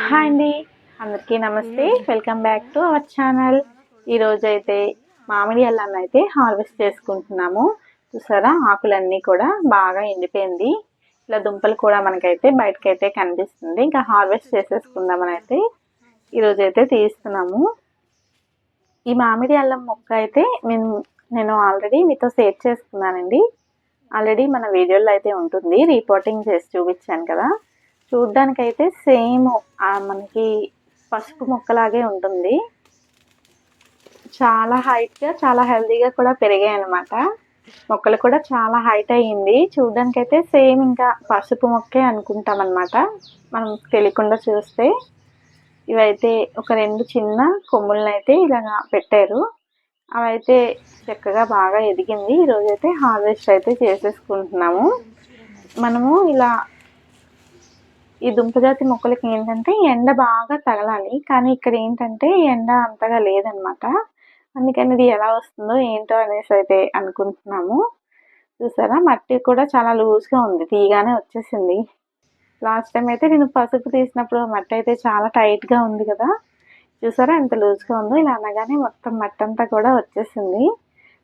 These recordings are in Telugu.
హాయ్ అండి. అందరికీ నమస్తే. Welcome back to our channel ఈరోజు అయితే మామిడి అల్లాన్ని అయితే హార్వెస్ట్ చేసుకుంటున్నాము. చూసారా? ఆకులన్నీ కూడా బాగా ఎండిపోయింది. ఇలా దుంపలు కూడా మనకైతే బయటకైతే కనిపిస్తుంది. ఇంకా హార్వెస్ట్ చేసేసుకుందామని అయితే ఈరోజు అయితే తీస్తున్నాము. ఈ మామిడి అల్లం మొక్క అయితే నేను నేను ఆల్రెడీ మీతో షేర్ చేసుకున్నానండి. ఆల్రెడీ మన వీడియోలో అయితే ఉంటుంది. రిపోర్టింగ్ చేసి చూపించాను కదా. చూడ్డానికైతే సేమ్ మనకి పసుపు మొక్కలాగే ఉంటుంది. చాలా హైట్గా చాలా హెల్తీగా కూడా పెరిగాయి అనమాట మొక్కలు కూడా చాలా హైట్ అయ్యింది. చూడ్డానికైతే సేమ్ ఇంకా పసుపు మొక్కే అనుకుంటాం అనమాట మనం తెలియకుండా చూస్తే. ఇవైతే ఒక రెండు చిన్న కొమ్ములను అయితే ఇలాగా పెట్టారు. అవైతే చక్కగా బాగా ఎదిగింది. ఈరోజు అయితే హార్వెస్ట్ అయితే చేసేసుకుంటున్నాము. మనము ఇలా ఈ దుంపజాతి మొక్కలకి ఏంటంటే ఎండ బాగా తగలాలి. కానీ ఇక్కడ ఏంటంటే ఎండ అంతగా లేదనమాట. అందుకని ఇది ఎలా వస్తుందో ఏంటో అనేసి అయితే అనుకుంటున్నాము. చూసారా? మట్టి కూడా చాలా లూజ్గా ఉంది. తీగానే వచ్చేసింది. లాస్ట్ టైం అయితే నేను పసుపు తీసినప్పుడు మట్టి అయితే చాలా టైట్గా ఉంది కదా. చూసారా? ఎంత లూజ్గా ఉందో ఇలా అనగానే మొత్తం మట్టి అంతా కూడా వచ్చేసింది.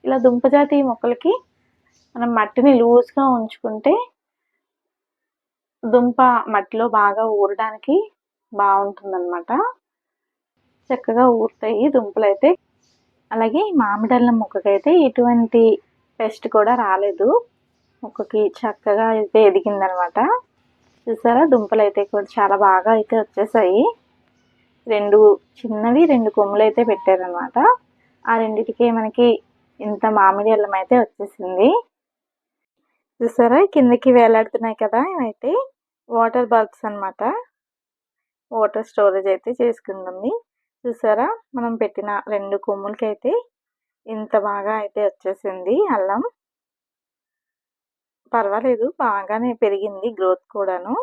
ఇలా దుంపజాతి మొక్కలకి మనం మట్టిని లూజ్గా ఉంచుకుంటే దుంప మట్టిలో బాగా ఊరడానికి బాగుంటుందన్నమాట చక్కగా ఊరుతాయి దుంపలు అయితే అలాగే మామిడల్లం మొక్కకైతే ఎటువంటి పెస్ట్ కూడా రాలేదు. మొక్కకి చక్కగా అయితే ఎదిగిందనమాట చూసారా? దుంపలు అయితే కూడా చాలా బాగా అయితే వచ్చేసాయి. రెండు చిన్నవి రెండు కొమ్ములు అయితే పెట్టారనమాట ఆ రెండిటికి మనకి ఇంత మామిడి అల్లం అయితే వచ్చేసింది. చూసారా? కిందకి వేలాడుతున్నాయి కదా ఇవైతే. వాటర్ బల్బ్స్ అనమాట వాటర్ స్టోరేజ్ అయితే చేసుకుంటుంది. చూసారా? మనం పెట్టిన రెండు కొమ్ములకి అయితే ఇంత బాగా అయితే వచ్చేసింది అల్లం. పర్వాలేదు బాగానే పెరిగింది గ్రోత్ కూడాను.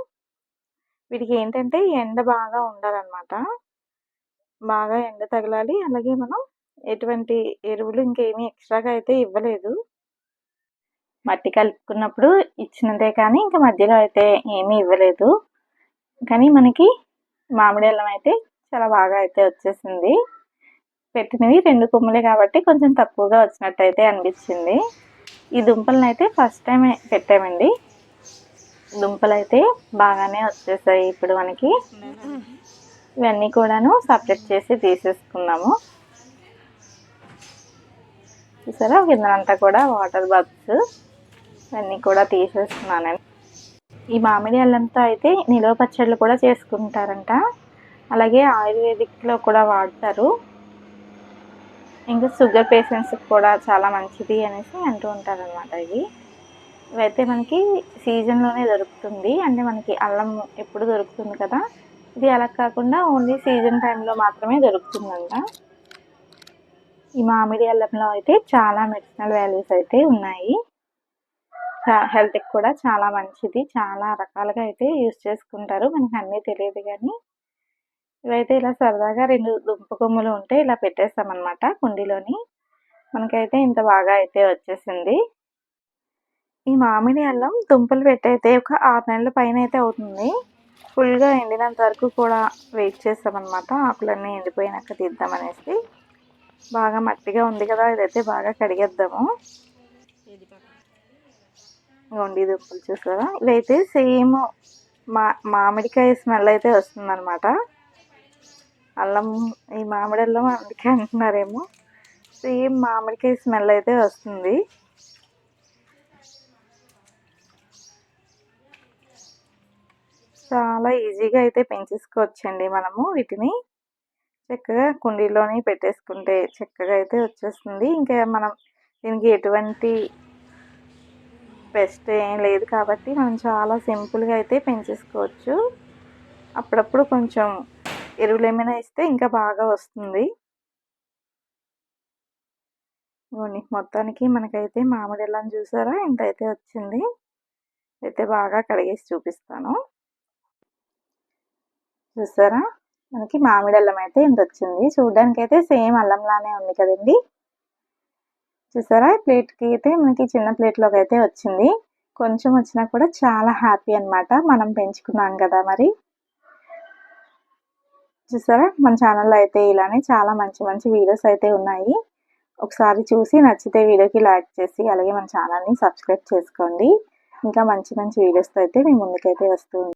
వీటికి ఏంటంటే ఎండ బాగా ఉండాలన్నమాట. బాగా ఎండ తగలాలి. అలాగే మనం ఎటువంటి ఎరువులు ఇంకేమీ ఎక్స్ట్రాగా అయితే ఇవ్వలేదు. మట్టి కలుపుకున్నప్పుడు ఇచ్చినదే కానీ ఇంకా మధ్యలో అయితే ఏమీ ఇవ్వలేదు. కానీ మనకి మామిడి అల్లం అయితే చాలా బాగా అయితే వచ్చేసింది. పెట్టినవి రెండు కొమ్ములే కాబట్టి కొంచెం తక్కువగా వచ్చినట్టు అయితే అనిపించింది. ఈ దుంపలను అయితే ఫస్ట్ టైం పెట్టామండి. దుంపలు అయితే బాగానే వచ్చేసాయి ఇప్పుడు మనకి. ఇవన్నీ కూడాను సపరేట్ చేసి తీసేసుకున్నాము. చూసారా? కిందనంతా కూడా వాటర్ బబ్స్ ఇవన్నీ కూడా తీసేస్తున్నాను. ఈ మామిడి అల్లంతో అయితే నిలవ పచ్చళ్ళు కూడా చేసుకుంటారంట. అలాగే ఆయుర్వేదిక్లో కూడా వాడతారు. ఇంకా షుగర్ పేషెంట్స్కి కూడా చాలా మంచిది అనేసి అంటూ ఉంటారనమాట ఇది ఇవైతే మనకి సీజన్లోనే దొరుకుతుంది. అంటే మనకి అల్లం ఎప్పుడు దొరుకుతుంది కదా? ఇది అలా కాకుండా ఓన్లీ సీజన్ టైంలో మాత్రమే దొరుకుతుందంట. ఈ మామిడి అల్లంలో అయితే చాలా మెడిసినల్ వాల్యూస్ అయితే ఉన్నాయి. హెల్త్కి కూడా చాలా మంచిది. చాలా రకాలుగా అయితే యూస్ చేసుకుంటారు. మనకి అన్నీ తెలియదు కానీ ఇవైతే ఇలా సరదాగా రెండు దుంప కొమ్ములు ఉంటే ఇలా పెట్టేస్తామన్నమాట కుండీలోని. మనకైతే ఇంత బాగా అయితే వచ్చేసింది. ఈ మామిడి అల్లం దుంపలు పెట్టయితే ఒక ఆరు నెలల పైన అయితే అవుతుంది. ఫుల్గా ఎండినంత వరకు కూడా వెయిట్ చేస్తామన్నమాట. ఆకులన్నీ ఎండిపోయినాక తీద్దామనేసి బాగా మట్టిగా ఉంది కదా ఇదైతే బాగా కడిగేద్దాము. గొండి దుంపలు చూసారా? ఇవైతే సేమ్ మా మామిడికాయ స్మెల్ అయితే వస్తుందన్నమాట. అల్లం ఈ మామిడి అల్లం అందుకే అంటున్నారేమో. సేమ్ మామిడికాయ స్మెల్ అయితే వస్తుంది. చాలా ఈజీగా అయితే పెంచేసుకోవచ్చండి మనము వీటిని. చక్కగా కుండీలోని పెట్టేసుకుంటే చక్కగా అయితే వచ్చేస్తుంది. ఇంకా మనం దీనికి ఎటువంటి పెస్ట్ ఏం లేదు కాబట్టి మనం చాలా సింపుల్గా అయితే పెంచేసుకోవచ్చు. అప్పుడప్పుడు కొంచెం ఎరువులు ఏమైనా ఇస్తే ఇంకా బాగా వస్తుంది. మొత్తానికి మనకైతే మామిడి ఎలా చూసారా? ఎంత అయితే వచ్చింది. అయితే బాగా కడిగేసి చూపిస్తాను. చూసారా? మనకి మామిడి అల్లం అయితే ఇంత వచ్చింది. చూడడానికి అయితే సేమ్ అల్లంలానే ఉంది కదండి. చూసారా? ప్లేట్కి అయితే మనకి చిన్న ప్లేట్లోకి అయితే వచ్చింది. కొంచెం వచ్చినా కూడా చాలా హ్యాపీ అనమాట మనం పెంచుకున్నాం కదా మరి. చూసారా? మన ఛానల్లో అయితే ఇలానే చాలా మంచి మంచి వీడియోస్ అయితే ఉన్నాయి. ఒకసారి చూసి నచ్చితే వీడియోకి లైక్ చేసి అలాగే మన ఛానల్ని సబ్స్క్రైబ్ చేసుకోండి. ఇంకా మంచి మంచి వీడియోస్తో అయితే మీ ముందుకైతే వస్తూ